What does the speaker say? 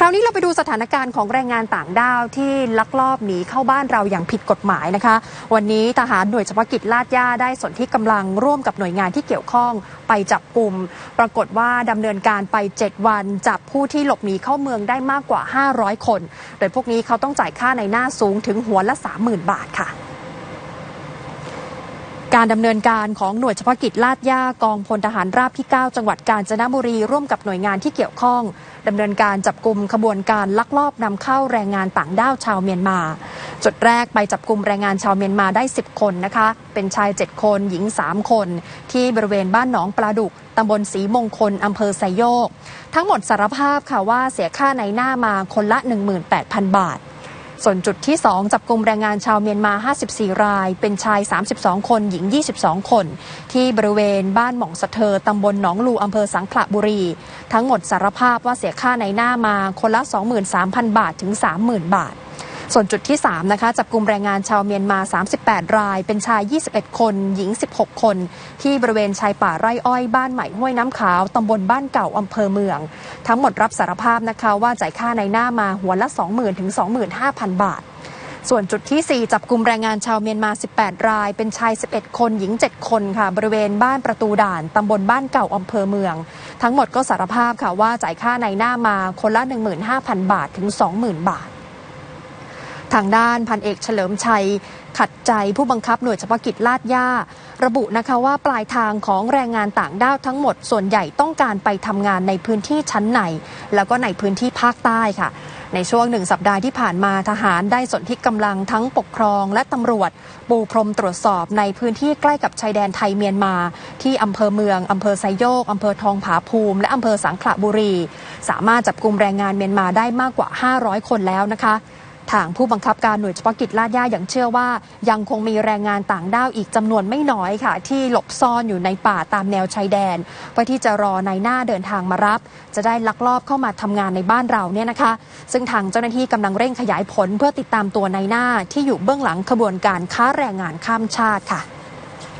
คราวนี้เราไปดูสถานการณ์ของแรงงานต่างด้าวที่ลักลอบหนีเข้าบ้านเราอย่างผิดกฎหมายนะคะ วันนี้ทหารหน่วยเฉพาะกิจลาดย่าได้สนที่กำลังร่วมกับหน่วยงานที่เกี่ยวข้องไปจับกลุ่ม ปรากฏว่าดำเนินการไป 7 วัน จับผู้ที่หลบหนีเข้าเมืองได้มากกว่า 500 คน โดยพวกนี้เขาต้องจ่ายค่าในหน้าสูงถึงหัวละ 30,000 บาทค่ะ การดำเนินการของหน่วยเฉพาะกิจลาดย่ากองพลทหารราบที่ 9 จังหวัดกาญจนบุรีร่วมกับหน่วยงานที่เกี่ยวข้องดำเนินการจับกลุ่มขบวนการลักลอบนำเข้าแรงงานต่างด้าวชาวเมียนมา จุดแรกไปจับกลุ่มแรงงานชาวเมียนมาได้ 10 คนนะคะ เป็นชาย 7 คน หญิง 3 คน ที่บริเวณบ้านหนองปลาดุกตำบลศรีมงคลอำเภอไซโยก ทั้งหมดสารภาพค่ะว่าเสียค่าในหน้ามาคนละ 18,000 บาท ส่วนจุดที่ 2 จับกลุ่มแรงงานชาวเมียนมา 54 ราย เป็นชาย 32 คน หญิง 22 คน ที่บริเวณบ้านหม่องสะเทอตำบลหนองลูอำเภอสังขละบุรี ทั้งหมดสารภาพว่าเสียค่าในหน้ามาคนละ 23,000 บาทถึง 30,000 บาท ส่วนจุดที่ 3 นะคะจับกลุ่มแรงงานชาวเมียนมา 38 ราย เป็นชาย 21 คน หญิง 16 คน ที่บริเวณชายป่าไร่อ้อยบ้านใหม่ห้วยน้ำขาวตำบลบ้านเก่าอำเภอเมือง ทั้งหมดรับสารภาพนะคะว่าจ่ายค่าในหน้ามาหัวละ 20,000ถึง25,000 บาทส่วนจุดที่ 4 จับกลุ่มแรงงานชาวเมียนมา 18 ราย เป็นชาย 11 คน หญิง 7 คนค่ะ บริเวณบ้านประตูด่าน ตำบลบ้านเก่าอำเภอเมือง ทั้งหมดก็สารภาพค่ะว่าจ่ายค่าในหน้ามาคนละ 15,000 บาทถึง 20,000 บาท ทางด้านพันเอกเฉลิมชัย ขัดใจผู้บังคับหน่วยเฉพาะกิจลาดย่า ระบุนะคะว่าปลายทางของแรงงานต่างด้าวทั้งหมดส่วนใหญ่ต้องการไปทำงานในพื้นที่ชั้นใน แล้วก็ในพื้นที่ภาคใต้ค่ะ ในช่วงหนึ่งสัปดาห์ที่ผ่านมาทหารได้สนที่กำลังทั้งปกครองและตำรวจ ปูพรมตรวจสอบในพื้นที่ใกล้กับชายแดนไทยเมียนมา ที่อำเภอเมืองอำเภอไซโยกอำเภอทองผาภูมิ และอำเภอสังขละบุรี สามารถจับกลุ่มแรงงานเมียนมาได้มากกว่า 500 คนแล้วนะคะ ทางผู้บังคับการหน่วยเฉพาะกิจลาดย่าอย่างเชื่อว่า ยังคงมีแรงงานต่างด้าวอีกจำนวนไม่น้อยค่ะ ที่หลบซ่อนอยู่ในป่าตามแนวชายแดน เพื่อที่จะรอในหน้าเดินทางมารับ จะได้ลักลอบเข้ามาทำงานในบ้านเราเนี่ยนะคะ ซึ่งทางเจ้าหน้าที่กำลังเร่งขยายผลเพื่อติดตามตัวในหน้าที่อยู่เบื้องหลังขบวนการค้าแรงงานข้ามชาติค่ะ